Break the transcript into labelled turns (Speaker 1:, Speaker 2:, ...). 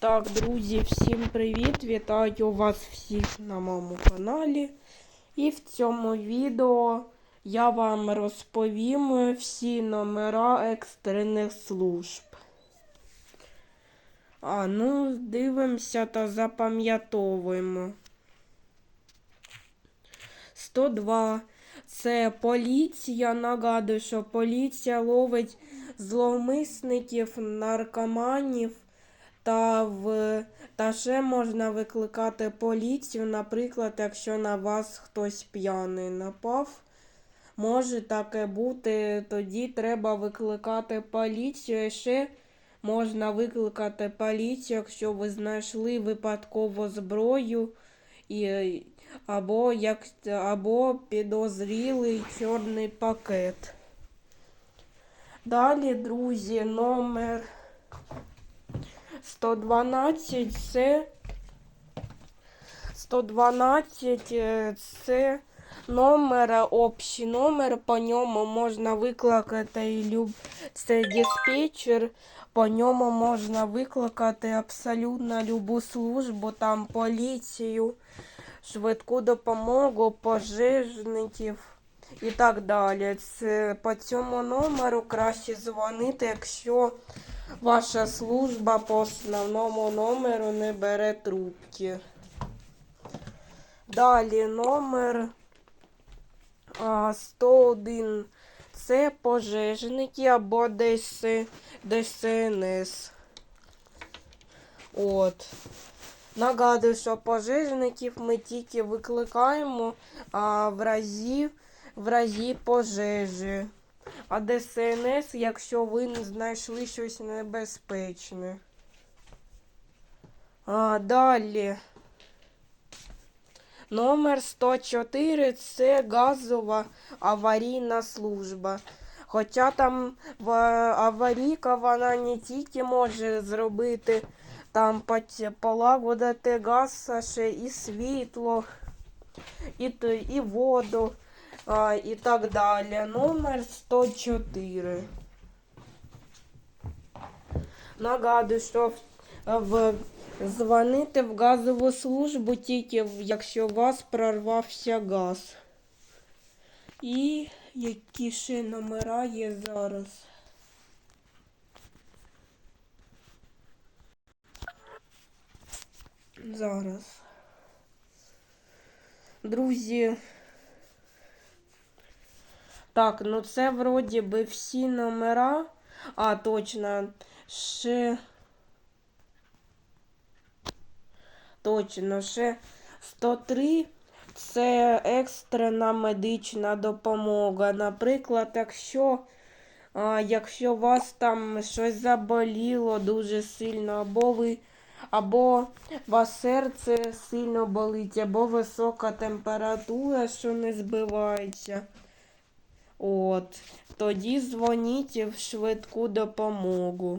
Speaker 1: Так, друзі, всім привіт! Вітаю вас всіх на моєму каналі. І в цьому відео я вам розповім всі номера екстрених служб. А ну, дивимося та запам'ятовуємо. 102. Це поліція. Нагадую, що поліція ловить зловмисників, наркоманів. Та в та ще можна викликати поліцію, наприклад, якщо на вас хтось п'яний напав. Може таке бути, тоді треба викликати поліцію. Ще можна викликати поліцію, якщо ви знайшли випадково зброю і, або, як, або підозрілий чорний пакет. Далі, друзі, номер 112 це 112 е, це номер, общий номер, по ньому можна викликати люб... це диспетчер, по ньому можна викликати абсолютно любу службу, там поліцію, швидку допомогу, пожежників і так далі. Це по цьому номеру краще дзвонити, якщо Ваша служба по основному номеру не бере трубки. Далі номер 101. Це пожежники або ДС, ДСНС. От. Нагадую, що пожежників ми тільки викликаємо а, в разі, в разі пожежі. А ДСНС, якщо ви знайшли щось небезпечне. А, далі. Номер 104 це газова аварійна служба. Хоча там аварійка вона не тільки може зробити там полагодити газ, а ще і світло, і, і воду а, і так далі. Номер 104. Нагадую, що в, в дзвонити в газову службу тільки якщо у вас прорвався газ. І які ще номера є зараз. Зараз. Друзі. Так, ну це вроді би всі номера. А, точно. Ще. Точно, ще 103 це екстрена медична допомога. Наприклад, якщо, а, якщо вас там щось заболіло дуже сильно, або ви, або вас серце сильно болить, або висока температура, що не збивається. От, тоді дзвоніть в швидку допомогу.